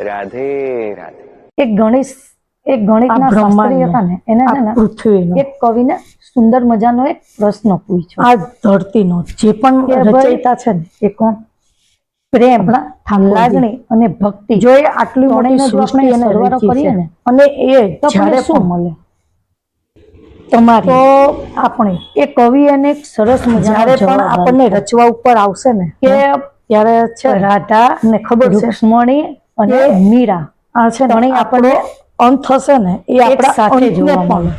રાધે રાધે. એક ગણેશ એક ગણિતના શાસ્ત્રી હતા ને એને છે ને પૃથ્વીનો. એક કવિને સુંદર મજાનો એક પ્રશ્ન પૂછ્યો. આ ધરતીનો જે પણ રચયિતા છે ને એ કોણ? પ્રેમ લાગણી અને ભક્તિ. જો એ આટલી મોટી સૃષ્ટિ એને સરવાળો કરીએ ને, અને એ તો જ્યારે શું મળે? તમારે. તો આપણે એ કવિ એને એક સરસ મજાનો પણ આપણને રચવા ઉપર આવશે ને કે ત્યારે છે રાધા ને ખબર છે. રૂક્ષ્મણી અને મીરા આ છે ને આપણો અંત થશે ને એ આપણા સાથે જોવા પણ. મળે.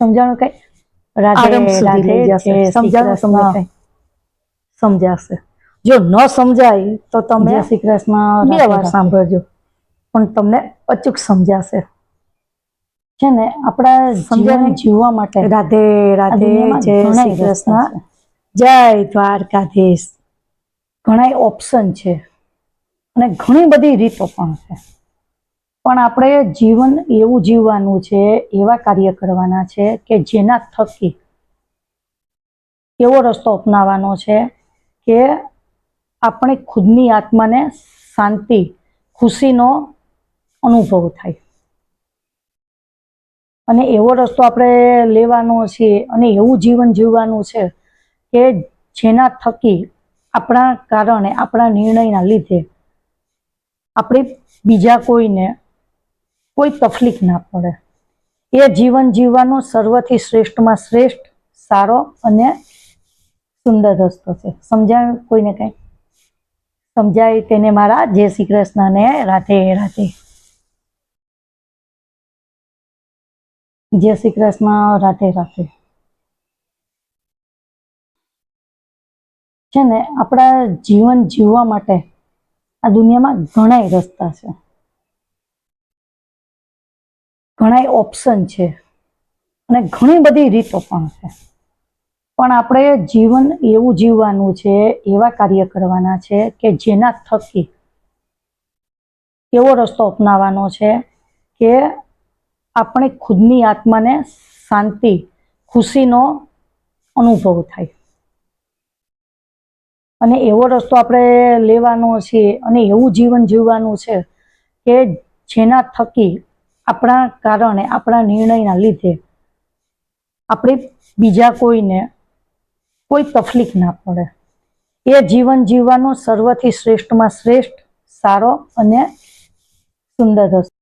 સમજાણું કઈ? રાધે રાધે સમજાણું સમજાશે. જો ન સમજાય તો તમે શ્રી કૃષ્ણ બે વાર સાંભળજો. પણ તમને અચૂક સમજાશે. છે ને આપણા સમજાને જીવવા માટે રાધે રાધે જય શ્રી કૃષ્ણ. જય દ્વારકાધીશ. ઘણા ઓપ્શન છે. અને ઘણી બધી રીતો પણ છે. પણ આપણે જીવન એવું જીવવાનું છે, એવા કાર્ય કરવાના છે કે જેના થકી એવો રસ્તો અપનાવવાનો છે કે આપણે ખુદની આત્માને શાંતિ, ખુશીનો અનુભવ થાય. અને એવો રસ્તો આપણે લેવાનો છે અને એવું જીવન જીવવાનું છે કે જેના થકી આપણા કારણે, આપણા નિર્ણયના લીધે આપણે બીજા કોઈને કોઈ તકલીફ ના પડે. એ જીવન જીવવાનો સર્વથી શ્રેષ્ઠમાં શ્રેષ્ઠ, સારો અને સુંદર રસ્તો છે. સમજાય કોઈને કંઈ? સમજાય તેને મારા જય શ્રી કૃષ્ણ રાતે રાધે રાધે. જય શ્રી કૃષ્ણ, રાધે રાધે. છે ને, આપણા જીવન જીવવા માટે આ દુનિયામાં ઘણાય રસ્તા છે. ઘણાય ઓપ્શન છે. અને ઘણી બધી રીતો પણ છે. પણ આપણે જીવન એવું જીવવાનું છે, એવા કાર્ય કરવાના છે કે જેના થકી એવો રસ્તો અપનાવવાનો છે કે આપણે ખુદની આત્માને શાંતિ, ખુશીનો અનુભવ થાય. અને એવો રસ્તો આપણે લેવાનો છે અને એવું જીવન જીવવાનું છે કે જેના થકી આપણા કારણે, આપણા નિર્ણયના લીધે આપણે બીજા કોઈને કોઈ તકલીફ ના પડે. એ જીવન જીવવાનો સર્વથી શ્રેષ્ઠમાં શ્રેષ્ઠ, સારો અને સુંદર રસ્તો.